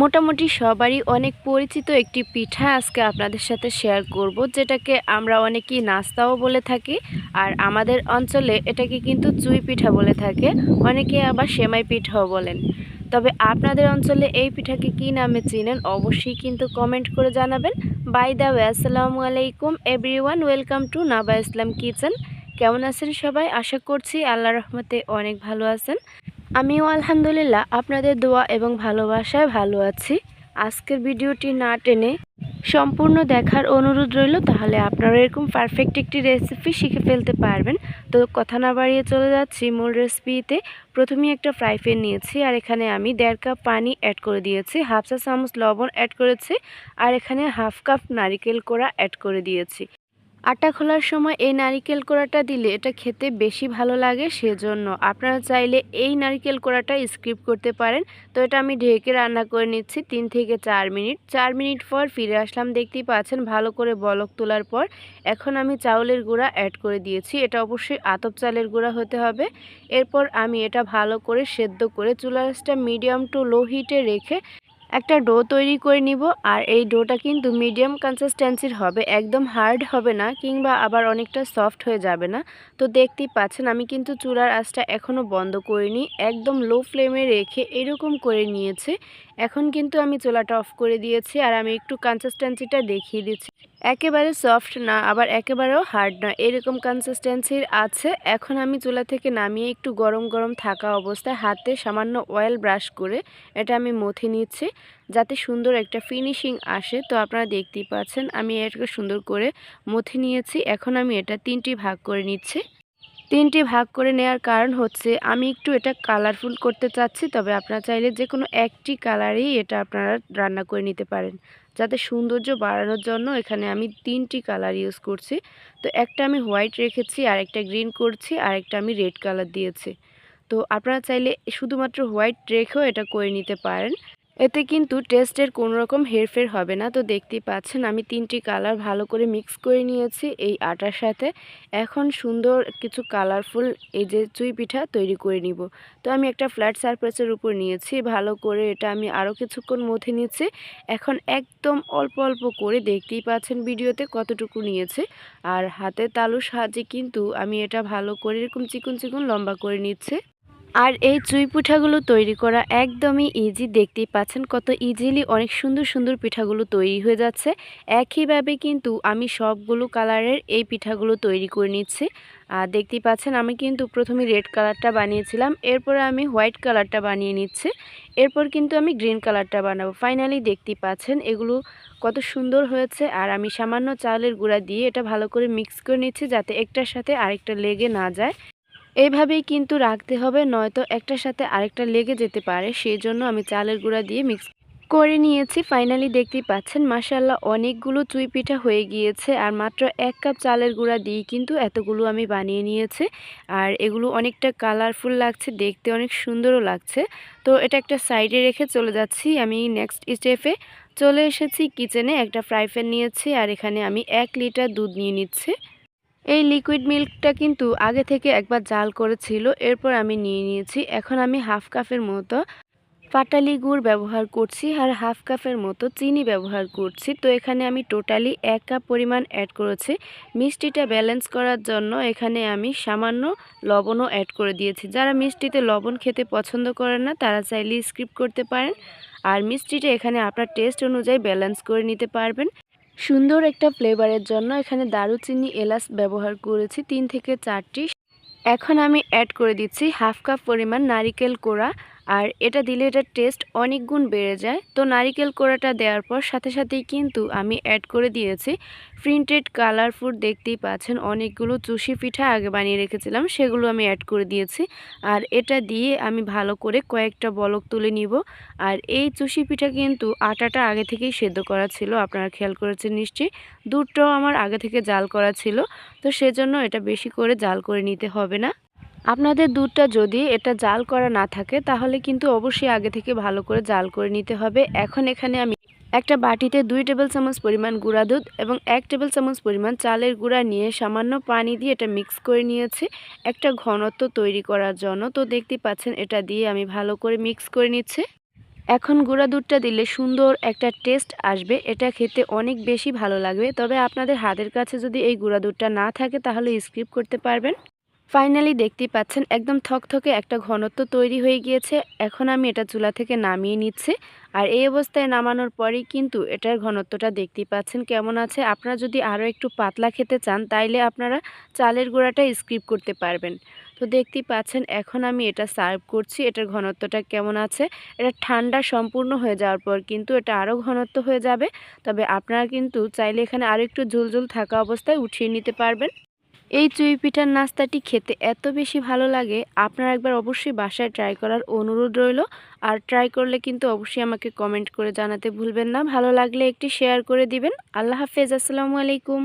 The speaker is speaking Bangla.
মোটামুটি সবারই অনেক পরিচিত একটি পিঠা আজকে আপনাদের সাথে শেয়ার করব, যেটাকে আমরা অনেকেই নাস্তাও বলে থাকি আর আমাদের অঞ্চলে এটাকে কিন্তু চুই পিঠা বলে থাকে, অনেকে আবার সেমাই পিঠাও বলেন। তবে আপনাদের অঞ্চলে এই পিঠাকে কী নামে চিনেন অবশ্যই কিন্তু কমেন্ট করে জানাবেন। বাই দ্য ওয়ে আসসালামু আলাইকুম everyone welcome to Naba Islam kitchen কেমন আছেন সবাই? আশা করছি আল্লাহ রহমতে অনেক ভালো আছেন। আমিও আলহামদুলিল্লাহ আপনাদের দোয়া এবং ভালোবাসায় ভালো আছি। আজকের ভিডিওটি না টেনে সম্পূর্ণ দেখার অনুরোধ রইল, তাহলে আপনারা এরকম পারফেক্ট একটি রেসিপি শিখে ফেলতে পারবেন। তো কথা না বাড়িয়ে চলে যাচ্ছি মূল রেসিপিতে প্রথমেই একটা ফ্রাই প্যান নিয়েছি, আর এখানে আমি দেড় কাপ পানি অ্যাড করে দিয়েছি হাফ চা চামচ লবণ অ্যাড করেছি, আর এখানে হাফ কাপ নারিকেল কোড়া অ্যাড করে দিয়েছি। আটা খোলার সময় এই নারিকেল কোড়াটা দিলে এটা খেতে বেশি ভালো লাগে সেজন্য। আপনারা চাইলে এই নারিকেল কোড়াটা স্কিপ করতে পারেন। তো এটা আমি ঢেকে রান্না করে নিচ্ছি তিন থেকে চার মিনিট। চার মিনিট পর ফিরে আসলাম, দেখতেই পাচ্ছেন ভালো করে বলক তোলার পর এখন আমি চাউলের গুঁড়া অ্যাড করে দিয়েছি। এটা অবশ্যই আতপ চালের গুঁড়া হতে হবে। এরপর আমি এটা ভালো করে সেদ্ধ করে চুলাসটা মিডিয়াম টু লো হিটে রেখে একটা ডো তৈরি করে নিব, আর এই ডোটা কিন্তু মিডিয়াম কনসিস্টেন্সির হবে, একদম হার্ড হবে না, কিংবা আবার অনেকটা সফট হয়ে যাবে না। তো দেখতেই পাচ্ছেন, আমি কিন্তু চুলার আঁচটা এখনও বন্ধ করিনি, একদম লো ফ্লেমে রেখে এরকম করে নিয়েছে। এখন কিন্তু আমি চুলাটা অফ করে দিয়েছি, আর আমি একটু কনসিস্টেন্সিটা দেখিয়ে দিচ্ছি। একেবারে সফট না, আবার একেবারেও হার্ড না। এরকম কনসিস্টেন্সির আছে। এখন আমি চুলা থেকে নামিয়ে একটু গরম গরম থাকা অবস্থায় হাতে সামান্য অয়েল ব্রাশ করে এটা আমি মথে নিচ্ছি, যাতে সুন্দর একটা ফিনিশিং আসে। তো আপনারা দেখতেই পাচ্ছেন, আমি এটাকে সুন্দর করে মথে নিয়েছি। এখন আমি এটা তিনটি ভাগ করে নিচ্ছি। তিনটি ভাগ করে নেওয়ার কারণ হচ্ছে, আমি একটু এটা কালারফুল করতে চাচ্ছি, তবে আপনারা চাইলে যে কোনো একটি কালারেই এটা আপনারা রান্না করে নিতে পারেন। যাতে সৌন্দর্য বাড়ানোর জন্য এখানে আমি তিনটি কালার ইউজ করছি। তো একটা আমি হোয়াইট রেখেছি আর একটা গ্রিন করছি আর একটা আমি রেড কালার দিয়েছি। তো আপনারা চাইলে শুধুমাত্র হোয়াইট রেখেও এটা করে নিতে পারেন। এতে কিন্তু টেস্টের কোনো রকম হেরফের হবে না। তো দেখতেই পাচ্ছেন, আমি তিনটি কালার ভালো করে মিক্স করে নিয়েছি এই আটার সাথে। এখন সুন্দর কিছু কালারফুল এই যে চুই পিঠা তৈরি করে নিব। তো আমি একটা ফ্ল্যাট সারফেসের উপর নিয়েছি, ভালো করে এটা আমি আরও কিছুক্ষণ মথে নিয়েছি এখন একদম অল্প অল্প করে দেখতেই পাচ্ছেন ভিডিওতে কতটুকু নিয়েছে। আর হাতে তালুর সাহায্যে কিন্তু আমি এটা ভালো করে এরকম চিকুন চিকুন লম্বা করে নিচ্ছে। আর এই চুই পিঠাগুলো তৈরি করা একদমই ইজি দেখতেই পাচ্ছেন কত ইজিলি অনেক সুন্দর সুন্দর পিঠাগুলো তৈরি হয়ে যাচ্ছে। একইভাবে কিন্তু আমি সবগুলো কালারের এই পিঠাগুলো তৈরি করে নিচ্ছি। আর দেখতেই পাচ্ছেন আমি কিন্তু প্রথমে রেড কালারটা বানিয়েছিলাম, এরপরে আমি হোয়াইট কালারটা বানিয়ে নিচ্ছি। এরপর কিন্তু আমি গ্রিন কালারটা বানাবো। ফাইনালি দেখতেই পাচ্ছেন এগুলো কত সুন্দর হয়েছে। আর আমি সামান্য চালের গুঁড়া দিয়ে এটা ভালো করে মিক্স করে নিচ্ছি যাতে একটার সাথে আরেকটা লেগে না যায়। এইভাবেই কিন্তু রাখতে হবে, নয়তো একটার সাথে আরেকটা লেগে যেতে পারে। সেই জন্য আমি চালের গুঁড়া দিয়ে মিক্স করে নিয়েছি। ফাইনালি দেখতেই পাচ্ছেন মাসাল্লাহ অনেকগুলো চুই পিঠা হয়ে গিয়েছে। আর মাত্র এক কাপ চালের গুঁড়া দিয়ে কিন্তু এতগুলো আমি বানিয়ে নিয়েছি। আর এগুলো অনেকটা কালারফুল লাগছে, দেখতে অনেক সুন্দরও লাগছে। তো এটা একটা সাইডে রেখে চলে যাচ্ছি। আমি নেক্সট স্টেপে চলে এসেছি কিচেনে একটা ফ্রাই প্যান নিয়েছি আর এখানে আমি এক লিটার দুধ নিয়ে নিচ্ছি। এই লিকুইড মিল্কটা কিন্তু আগে থেকে একবার জাল করেছিল, এরপর আমি নিয়ে নিয়েছি। এখন আমি হাফ কাপের মতো পাটালি গুড় ব্যবহার করছি আর হাফ কাপের মতো চিনি ব্যবহার করছি। তো এখানে আমি টোটালি এক কাপ পরিমাণ অ্যাড করেছি। মিষ্টিটা ব্যালেন্স করার জন্য এখানে আমি সামান্য লবণও অ্যাড করে দিয়েছি। যারা মিষ্টিতে লবণ খেতে পছন্দ করেন না, তারা চাইলে স্কিপ করতে পারেন। আর মিষ্টিটা এখানে আপনার টেস্ট অনুযায়ী ব্যালেন্স করে নিতে পারবেন। সুন্দর একটা ফ্লেভারের জন্য এখানে দারুচিনি এলাচ ব্যবহার করেছি, তিন থেকে চারটি। এখন আমি অ্যাড করে দিচ্ছি হাফ কাপ পরিমাণ নারিকেল কোড়া। আর এটা দিলে এটার টেস্ট অনেক গুণ বেড়ে যায়। তো নারিকেল কোড়াটা দেওয়ার পর সাথে সাথেই কিন্তু আমি অ্যাড করে দিয়েছি। প্রিন্টেড কালারফুল দেখতেই পাচ্ছেন, অনেকগুলো চুষি পিঠা আগে বানিয়ে রেখেছিলাম, সেগুলো আমি অ্যাড করে দিয়েছি। আর এটা দিয়ে আমি ভালো করে কয়েকটা বলক তুলে নিব। আর এই চুষি পিঠা কিন্তু আটাটা আগে থেকেই সেদ্ধ করা ছিল, আপনারা খেয়াল করেছেন নিশ্চয়ই। দুধটাও আমার আগে থেকে জাল করা ছিল, তো সেজন্য এটা বেশি করে জাল করে নিতে হবে না। আপনাদের দুধটা যদি এটা জাল করা না থাকে, তাহলে কিন্তু অবশ্যই আগে থেকে ভালো করে জাল করে নিতে হবে। এখন এখানে আমি একটা বাটিতে দুই টেবিল চামচ পরিমাণ গুঁড়া দুধ এবং এক টেবিল চামচ পরিমাণ চালের গুঁড়া নিয়ে সামান্য পানি দিয়ে এটা মিক্স করে নিয়েছি। একটা ঘনত্ব তৈরি করার জন্য। তো দেখতে পাচ্ছেন, এটা দিয়ে আমি ভালো করে মিক্স করে নিচ্ছি। এখন গুঁড়া দুধটা দিলে সুন্দর একটা টেস্ট আসবে। এটা খেতে অনেক বেশি ভালো লাগবে। তবে আপনাদের হাতের কাছে যদি এই গুঁড়া দুধটা না থাকে, তাহলে স্কিপ করতে পারবেন। ফাইনালি দেখতেই পাচ্ছেন, একদম থকথকে একটা ঘনত্ব তৈরি হয়ে গিয়েছে। এখন আমি এটা চুলা থেকে নামিয়ে নিচ্ছি। আর এই অবস্থায় নামানোর পরেই কিন্তু এটার ঘনত্বটা দেখতেই পাচ্ছেন কেমন আছে। আপনারা যদি আরও একটু পাতলা খেতে চান, তাইলে আপনারা চালের গুঁড়াটা স্কিপ করতে পারবেন। তো দেখতেই পাচ্ছেন, এখন আমি এটা সার্ভ করছি, এটার ঘনত্বটা কেমন আছে। এটা ঠান্ডা সম্পূর্ণ হয়ে যাওয়ার পর কিন্তু এটা আরও ঘনত্ব হয়ে যাবে। তবে আপনারা কিন্তু চাইলে এখানে আরও একটু ঝুলঝুল থাকা অবস্থায় উঠিয়ে নিতে পারবেন। এই চুই পিঠার নাস্তাটি খেতে এত বেশি ভালো লাগে, আপনারা একবার অবশ্যই বাসায় ট্রাই করার অনুরোধ রইল। আর ট্রাই করলে কিন্তু অবশ্যই আমাকে কমেন্ট করে জানাতে ভুলবেন না। ভালো লাগলে একটি শেয়ার করে দিবেন। আল্লাহ হাফেজ, আসসালামু আলাইকুম।